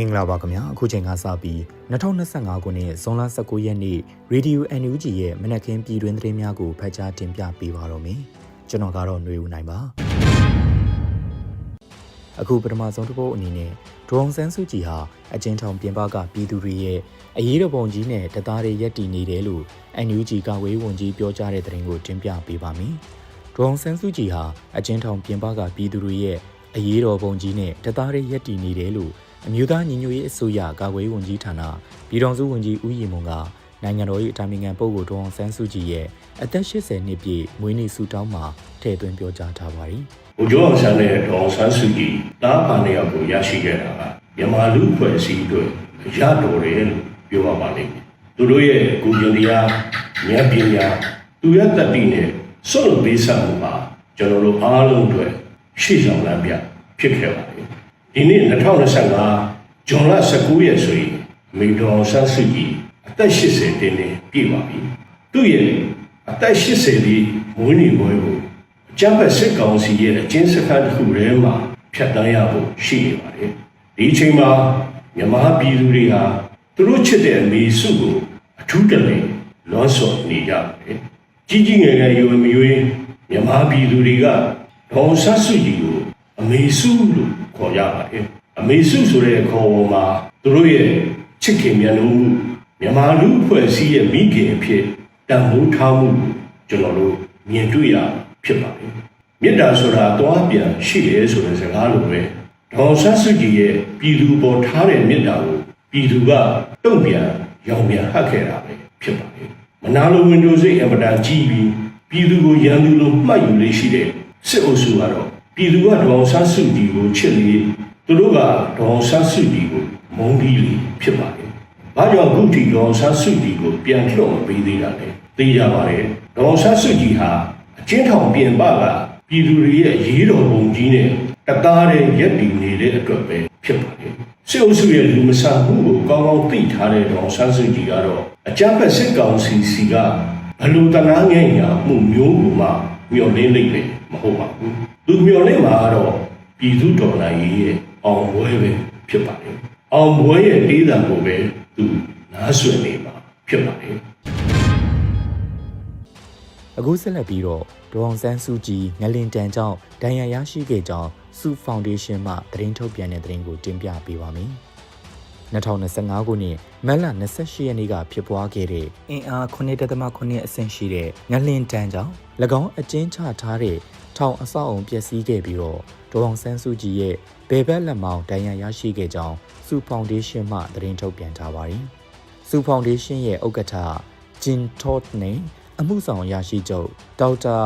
င်္ဂလာပါခင်ဗျာအခုချိန်ကစပြီး2025ခုနှစ်ဇွန်လ19ရက်နေ့ Radio NUG ရဲ့မနက်ခင်းပြည်တွင်းသတင်းများကိုဖတ်ကြားတင်ပြပေးပါတော့မယ်ကျွန်တော်ကတော့ຫນွေဦးနိုင်ပါအခုပထမဆုံးတစ်ပုတ်အနေနဲ့ဒရုန်းဆန်းစုကြည်ဟာအကျဉ်းထောင်ပြင်ပကပြည်သူတွေရဲ့အရေးတော်ပုံကြီးနဲ့တသားတွေရက်တည်နေတယ်လို့ NUG ကဝေးဝန်ကြီးပြောကြားတဲ့သတင်းကိုတင်ပြပေးပါမယ်ဒရုန်းဆန်းစုကြည်ဟာအကျဉ်းထောင်ပြင်ပကပြည်သူတွေရဲ့အရေးတော်ပုံကြီးနဲ့တသားတွေရက်တည်နေတယ်လို့ အမျိုးသားညီညွတ်ရေးအစိုးရကာကွယ်ရေးဝန်ကြီးဌာနပြည်ထောင်စုဝန်ကြီးဦးရီမွန်ကနိုင်ငံတော်၏အတိုင်ပင်ခံပုဂ္ဂိုလ်ဒေါအောင်ဆန်းစုကြည်ရဲ့အသက်80နှစ်ပြည့်မွေးနေ့ဆုတောင်းမှာထည့်သွင်းပြောကြားထားပါသည်။ဘုကျော်အောင်ဆန်းနဲ့ဒေါအောင်ဆန်းစုကြည်တားပါနေရောက်ကိုရရှိခဲ့တာကမြန်မာလူ့အဖွဲ့အစည်းအတွက်ရတော်တယ်လို့ပြောရပါလိမ့်မယ်။သူတို့ရဲ့ကိုယ်ကျင်တရားဉာဏ်ပညာသူရတတိနဲ့စွန့်လွတ်ပေးဆံမှုမှာကျွန်တော်တို့အားလုံးအတွက်ရှေ့ဆောင်လမ်းပြဖြစ်ခဲ့ပါတယ်။ ဒီနေ့2025ဇွန်လ19ရက်ဆိုရင်အမေဒေါအောင်ဆန်းစုကြည်အသက်80တင်းနဲ့ပြည့်ပါပြီ။သူ့ရဲ့အသက်80ဒီမွေးနေ့ပွဲကိုအကြမ်းဖက်စစ်ကောင်စီရဲ့အကျဉ်းစခန်းတစ်ခုထဲမှာဖျက်တမ်းရဖို့ရှိနေပါတယ်။ဒီအချိန်မှာမြန်မာပြည်သူတွေဟာသူတို့ချစ်တဲ့အမေစုကိုအထူးတလဲလွန်ဆော်နေကြပါတယ်။ကြီးကြီးငယ်ငယ်ရွယ်မရွယ်မြန်မာပြည်သူတွေကဒေါန်ဆတ်စုကြည်ကိုအ မေစုလို့ခေါ်ကြပါတယ်။အမေစုဆိုတဲ့ခေါ်ပေါ်မှာသူတို့ရဲ့ချစ်ခင်မြတ်လို့မြန်မာလူအဖွဲ့အစည်းရဲ့မိခင်အဖြစ်တန်ဖိုးထားမှုကိုကျွန်တော်တို့မြင်တွေ့ရဖြစ်ပါတယ်။မေတ္တာဆိုတာသွားပြန်ရှိတယ်ဆိုတဲ့စကားလိုပဲဒေါန်ဆတ်စုကြည်ရဲ့ပြည်သူပေါ်ထားတဲ့မေတ္တာကိုပြည်သူကတုံ့ပြန်ရောင်ပြန်ဟတ်ခဲ့တာပဲဖြစ်ပါတယ်။မနာလိုဝင်တို့စိတ်အမတန်ကြီးပြီးပြည်သူကိုရန်သူလိုမှတ်ယူလေးရှိတဲ့ စစ်အုပ်စုကတော့ပြည်သူကဒေါန်ဆတ်စုကြည်ကိုချစ်လေသူတို့ကဒေါန်ဆတ်စုကြည်ကိုမုန်းပြီးလေဖြစ်ပါတယ်။ဘာကြောင့်အခုထိဒေါန်ဆတ်စုကြည်ကိုပြန်လှော့မပေးသေးတာလဲသိကြပါတယ်။ဒေါန်ဆတ်စုကြည်ဟာအချင်းထောင်ပြင်ပကပြည်သူတွေရဲ့ရေးတော်ပုံကြီးနဲ့တသားတဲ့ရက်တည်နေတဲ့အတွက်ပဲဖြစ်ပါတယ်။စစ်အုပ်စုရဲ့လူမဆန်မှုကိုကောင်းကောင်းသိထားတဲ့ဒေါန်ဆတ်စုကြည်ကတော့အကြမ်းဖက်စစ်ကောင်စီစီကဘလို့တနာငဲ့ညာမှုမျိုးကိုမှမျှော်လင့်လိုက်တယ်မဟုတ်ပါဘူး။သူမျှော်လင့်မှာကတော့ပြည်သူတော်လှန်ရေးရဲ့အောင်ပွဲပဲဖြစ်ပါတယ်။အောင်ပွဲရဲ့တေးသံကိုပဲသူနားဆွနေမှာဖြစ်ပါတယ်။အခုဆက်လက်ပြီးတော့ဒေါအောင်ဆန်းစုကြည်ငလင်တန်ကြောင့်ဒဏ်ရာရရှိခဲ့ကြောင်းစုဖောင်ဒေးရှင်းမှသတင်းထုတ်ပြန်တဲ့သတင်းကိုတင်ပြပေးပါမယ်။ 2025ခုနှစ်မတ်လ28ရက်နေ့ကဖြစ်ပွားခဲ့တဲ့အင်အား9.9အဆင့်ရှိတဲ့ငလင်တန်ကြောင့်၎င်းအကျဉ်းချထားတဲ့ထောင်အဆောက်အုံပျက်စီးခဲ့ပြီးတော့ဒေါအောင်ဆန်းစုကြည်ရဲ့ဘယ်ဘက်လက်မောင်းဒဏ်ရာရရှိခဲ့ကြောင်းစုဖောင်ဒေးရှင်းမှသတင်းထုတ်ပြန်ထားပါတယ်။စုဖောင်ဒေးရှင်းရဲ့ဥက္ကဋ္ဌဂျင်ထော့နဲ့အမှုဆောင်ရရှိချုပ်ဒေါက်တာ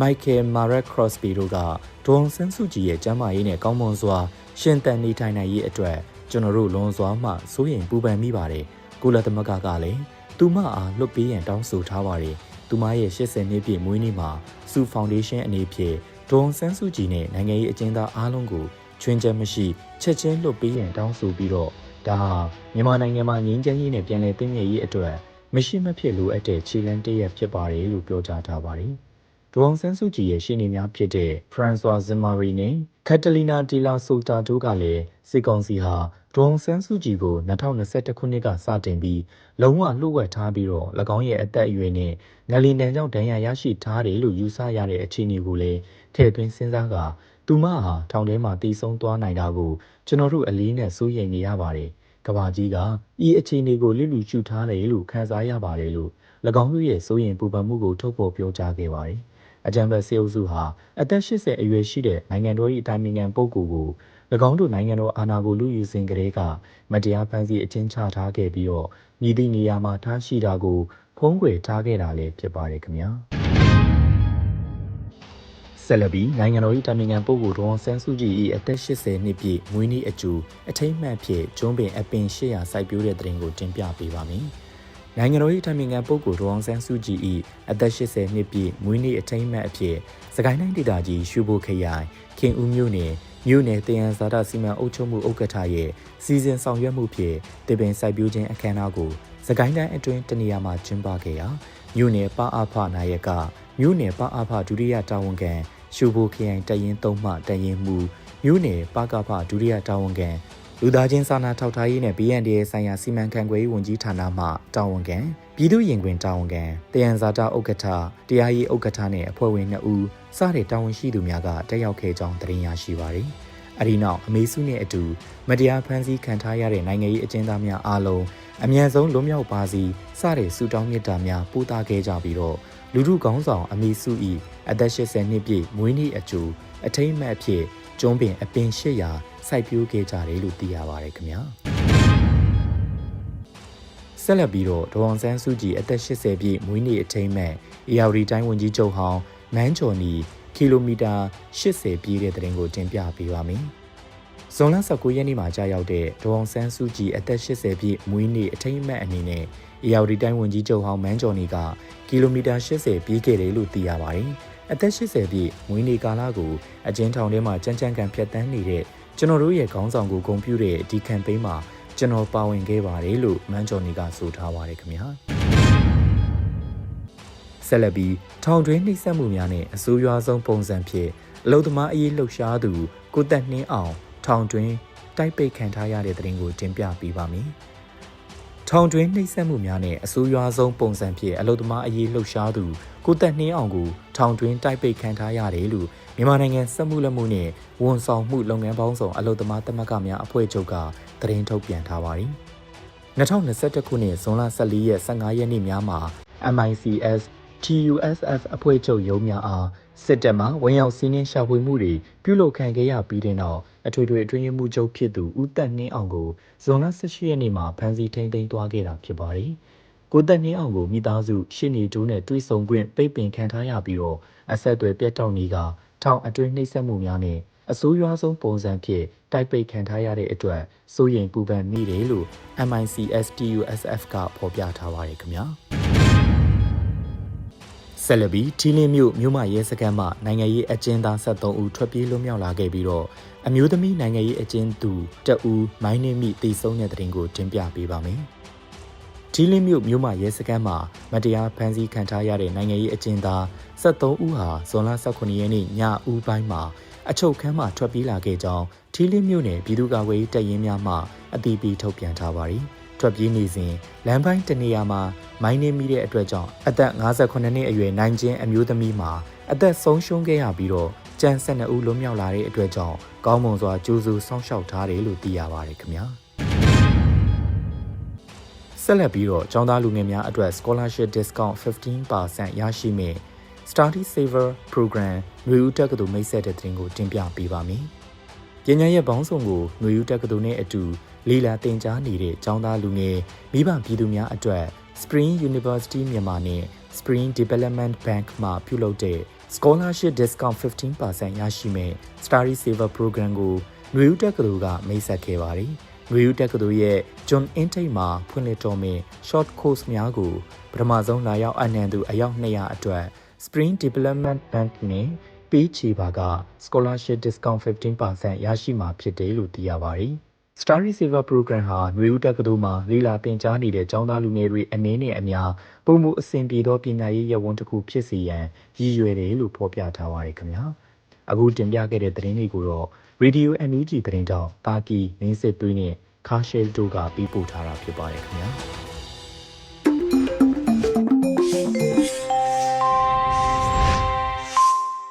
မိုက်ကယ်မာရက်ခရော့စပီတို့ကဒေါန်ဆန်းစုကြည်ရဲ့ကျမ်းမာရေးနဲ့ကောင်းမွန်စွာရှင်သန်နေထိုင်နိုင်ရေးအတွက် ကျွန်တော်တို့လွန်စွာမှစိုးရိမ်ပူပန်မိပါတယ်ကုလသမဂ္ဂကလည်းသူမအားလွတ်ပေးရန်တောင်းဆိုထားပါတယ်သူမရဲ့80နှစ်ပြည့်မွေးနေ့မှာစုဖောင်ဒေးရှင်းအနေဖြင့်ဒေါန်ဆန်းစုကြည်နဲ့နိုင်ငံရေးအကျဉ်းသားအားလုံးကိုချွင်းချက်မရှိချက်ချင်းလွတ်ပေးရန်တောင်းဆိုပြီးတော့ဒါဟာမြန်မာနိုင်ငံမှာငြိမ်းချမ်းရေးနဲ့ပြည်내သိမ်းမြစ်ရေးအတွက်မရှိမဖြစ်လိုအပ်တဲ့ခြေလှမ်းတစ်ရပ်ဖြစ်ပါတယ်လို့ပြောကြားထားပါတယ်။ ဒေါအောင်ဆန်းစုကြည်ရဲ့ရှင်းနေများဖြစ်တဲ့ François Zimari နဲ့ Catalina de la Sulta တို့ကလည်းစစ်ကောင်စီဟာဒေါအောင်ဆန်းစုကြည်ကို2021ခုနှစ်ကစတင်ပြီးလုံးဝလှုပ်ဝက်ထားပြီးတော့၎င်းရဲ့အသက်အရွယ်နဲ့ငလင်တန်ကြောင့်ဒဏ်ရာရရှိထားတယ်လို့ယူဆရတဲ့အခြေအနေကိုလည်းထည့်သွင်းစဉ်းစားကသူမဟာထောင်ထဲမှာတည်ဆုံသွားနိုင်တာကိုကျွန်တော်တို့အလေးနဲ့စိုးရိမ်နေရပါတယ်။ကဘာကြီးကဤအခြေအနေကိုလစ်လူရှုထားတယ်လို့ခန်းစားရပါတယ်လို့၎င်းတို့ရဲ့စိုးရိမ်ပူပန်မှုကိုထုတ်ဖော်ပြောကြားခဲ့ပါတယ်။ အကြံပေးစေအုပ်စုဟာအသက်80အရွယ်ရှိတဲ့နိုင်ငံတော်၏အတိုင်ပင်ခံပုဂ္ဂိုလ်ကို၎င်းတို့နိုင်ငံတော်အာဏာကိုလူယူစဉ်ကလေးကမတရားဖန်ဆီးအကျဉ်းချထားခဲ့ပြီးတော့မြည်သည့်နေရာမှာထားရှိတာကိုဖုံးကွယ်ထားခဲ့တာလည်းဖြစ်ပါတယ်ခင်ဗျာ။ဆက်လက်ပြီးနိုင်ငံတော်၏တာမင်ငံပုဂ္ဂိုလ်တော်ဆန်းစုကြည်၏အသက်80နှစ်ပြည့်မွေးနေ့အကျိုးအထိမ့်မှတ်ဖြစ်ကျွန်းပင်အပင်800စိုက်ပျိုးတဲ့တဲ့ရင်ကိုတင်ပြပေးပါမယ်။ နိုင်ငံတော်၏တာမင်ငံပုဂ္ဂိုလ်တော်ဆန်းစုကြည်၏အသက်80နှစ်ပြည့်မွေးနေ့အထိမ့်မှတ်အဖြစ်စကိုင်းတိုင်းဒေသကြီးရွှေဘိုခရိုင်ခင်ဦးမြို့နယ်မြို့နယ်တယန်ဇာတစီမံအုပ်ချုပ်မှုဥက္ကဋ္ဌရဲ့စီစဉ်ဆောင်ရွက်မှုဖြင့်တပင်စိုက်ပျိုးခြင်းအခမ်းအနားကိုစကိုင်းတိုင်းအတွင်းတနေရာမှာကျင်းပခဲ့ရာမြို့နယ်ပအဖနာယကမြို့နယ်ပအဖဒုတိယတာဝန်ခံရှုဘိုခရိုင်တရင်သုံးမှတရင်မူမြို့နယ်ပကဖဒုတိယတာဝန်ခံ လူသားချင်းစာနာထောက်ထားရေးနဲ့ BND ရဲ့ဆိုင်ရာစီမံခန့်ခွဲရေးဝန်ကြီးဌာနမှတာဝန်ခံပြည်သူ့ရင်ခွင်တာဝန်ခံတယံဇာတာဥက္ကဋ္ဌတရားရေးဥက္ကဋ္ဌနဲ့အဖွဲ့ဝင်2ဦးစတဲ့တာဝန်ရှိသူများကတက်ရောက်ခဲ့ကြောင်းသတင်းရရှိပါသည်။အဲဒီနောက်အမေစုနဲ့အတူမတရားဖမ်းဆီးခံထားရတဲ့နိုင်ငံရေးအကျဉ်းသားများအားလုံးအမြန်ဆုံးလွတ်မြောက်ပါစီစတဲ့ဆုတောင်းမေတ္တာများပို့သခဲ့ကြပြီးတော့လူထုကောင်းဆောင်အမေစု၏အသက်80နှစ်ပြည့်မွေးနေ့အကျိုးအထိမ့်အမှတ်အဖြစ်ကျွန်းပင်အပင်800 စိုက်ပျိုးခဲ့ကြတယ်လို့သိရပါတယ်ခင်ဗျာဆက်လက်ပြီးတော့ဒေါအောင်ဆန်းစုကြည်အသက်80ပြည့်မွေးနေ့အထိမ်းအမှတ်အေယာရီတိုင်းဝန်ကြီးချုပ်ဟောင်းမန်းချော်နီကီလိုမီတာ80ပြည့်တဲ့တရင်ကိုတင်ပြပေးပါမယ်ဇွန်လ19ရက်နေ့မှာကြာရောက်တဲ့ဒေါအောင်ဆန်းစုကြည်အသက်80ပြည့်မွေးနေ့အထိမ်းအမှတ်အနေနဲ့အေယာရီတိုင်းဝန်ကြီးချုပ်ဟောင်းမန်းချော်နီကကီလိုမီတာ80ပြည့်ခဲ့တယ်လို့သိရပါတယ်အသက်80ပြည့်မွေးနေ့ကာလကိုအကျဉ်းထောင်ထဲမှာကြမ်းကြမ်းကန်ဖြတ်တန်းနေတဲ့ ကျွန်တော်တို့ရဲ့ခေါင်းဆောင်ကိုဂုဏ်ပြုတဲ့ဒီကမ်ပိန်းမှာကျွန်တော်ပါဝင်ခဲ့ပါတယ်လို့မန်းကျော်နီကဆိုထားပါတယ်ခင်ဗျာဆက်လက်ပြီးထောင်တွင်းနှိပ်စက်မှုများနဲ့အဆိုးရွားဆုံးပုံစံဖြင့်အလုသမားအရေးလှုပ်ရှားသူကိုသက်နှင်းအောင် ထောင်တွင်းတိုက်ပိတ်ခံထားရတဲ့တဲ့ရင်ကိုတင်ပြပေးပါမယ် ထောင်တွင်းနှိပ်စက်မှုများနဲ့အဆိုးရွားဆုံးပုံစံဖြင့်အလုသမားအရေးလှုပ်ရှားသူကိုသက်နှင်းအောင်ကိုထောင်တွင်းတိုက်ပိတ်ခံထားရတယ်လို့မြန်မာနိုင်ငံစက်မှုလက်မှုနဲ့ဝန်ဆောင်မှုလုပ်ငန်းပေါင်းစုံအလုပ်သမားသမဂ္ဂများအဖွဲ့ချုပ်ကသတင်းထုတ်ပြန်ထားပါတယ်။2021ခုနှစ်ဇွန်လ14ရက်15ရက်နေ့များမှာ MICS TUSF အဖွဲ့ချုပ်ရုံးများအားစစ်တပ်မှဝန်ရောက်စီးနှင်းရှာဖွေမှုတွေပြုလုပ်ခံခဲ့ရပြီးတဲ့နောက် အထွေထွေအတွင်းမှုချုပ်ဖြစ်သူဦးသက်နှင်းအောင်ကိုဇွန်လ18ရက်နေ့မှာဖမ်းဆီးထိန်းသိမ်းသွားခဲ့တာဖြစ်ပါတယ်။ကိုသက်နှင်းအောင်ကိုမိသားစုရှင်းနေတူးနဲ့တွေ့ဆုံခွင့်ပိတ်ပင်ခံထားရပြီးတော့အဆက်အသွယ်ပြတ်တောက်နေကထောင်အတွင်းနှိပ်စက်မှုများနဲ့အဆိုးရွားဆုံးပုံစံဖြင့်တိုက်ပိတ်ခံထားရတဲ့အတွက်စိုးရိမ်ပူပန်မိတယ်လို့ MICSTUSF ကဖော်ပြထားပါတယ်ခင်ဗျာ ဆက်လက်ပြီးထီလင်းမြို့မြို့မရဲစခန်းမှနိုင်ငံရေးအကျဉ်းသား73ဦးထွက်ပြေးလွတ်မြောက်လာခဲ့ပြီးတော့အမျိုးသမီးနိုင်ငံရေးအကျဉ်းသူတဦးမိုင်းနေမိတည်ဆုံးတဲ့တဲ့တင်ကိုတင်ပြပေးပါမယ်။ထီလင်းမြို့မြို့မရဲစခန်းမှာမတရားဖမ်းဆီးခံထားရတဲ့နိုင်ငံရေးအကျဉ်းသား73ဦးဟာဇွန်လ18ရက်နေ့ညဦးပိုင်းမှာအချုပ်ခန်းမှာထွက်ပြေးလာခဲ့ကြောင်းထီလင်းမြို့နယ်ပြည်သူ့ကာကွယ်ရေးတပ်ရင်းများမှအသိပေးထုတ်ပြန်ထားပါတယ်။ ထွက်ပြေးနေစဉ်လမ်းပိုင်းတနေရာမှာမိုင်းနှင်းမိတဲ့အတွက်ကြောင့်အသက်58နှစ်အရွယ်နိုင်ချင်းအမျိုးသမီးမှာအသက်ဆုံးရှုံးခဲ့ရပြီးတော့ကျန်12ဦးလွတ်မြောက်လာတဲ့အတွက်ကြောင့်ကောင်းမွန်စွာကြိုးစားဆောင်ရှောက်ထားတယ်လို့သိရပါတယ်ခင်ဗျာဆက်လက်ပြီးတော့ကျောင်းသားလူငယ်များအတွက် scholarship discount 15%ရရှိမယ့် Study Saver Program မျိုးဥတက္ကသိုလ်မိတ်ဆက်တဲ့တင်ကိုတင်ပြပေးပါမယ်။ပညာရေးဘောင်းဆောင်ကိုမျိုးဥတက္ကသိုလ်နဲ့အတူ လေလံတင် जा နေတဲ့ကျောင်းသားလူငယ်မိဘပြည်သူများအတွက် Spring University မြန်မာနဲ့ Spring Development Bank မှပြုလုပ်တဲ့ Scholarship Discount 15%ရရှိမဲ့ Starry Saver Program ကိုနှွေဦးတက္ကသိုလ်ကမိတ်ဆက်ခဲ့ပါတယ်။နှွေဦးတက္ကသိုလ်ရဲ့ John Intake မှာဖွင့်လှစ်တော်မူ Short Course များကိုပထမဆုံးလာရောက်အနံသူအယောက်200အတွက် Spring Development Bank နဲ့ပေးချေပါက Scholarship Discount 15%ရရှိမှာဖြစ်တယ်လို့သိရပါတယ်။ Starry Saver Program ဟာຫນွေဦးတက္ကသိုလ်မှာလေ့လာသင်ကြားနေတဲ့ကျောင်းသားလူငယ်တွေအနည်းနဲ့အများပုံမှုအဆင်ပြေသောပညာရေးရဝန်းတစ်ခုဖြစ်စေရန်ရည်ရွယ်တယ်လို့ဖော်ပြထားပါတယ်ခင်ဗျာ။အခုတင်ပြခဲ့တဲ့သတင်းလေးကိုတော့ Radio NUG သတင်းတောက်တာကီနင်းစစ်သွေးနဲ့ခါရှဲလ်တို့ကပြီးပို့ထားတာဖြစ်ပါတယ်ခင်ဗျာ။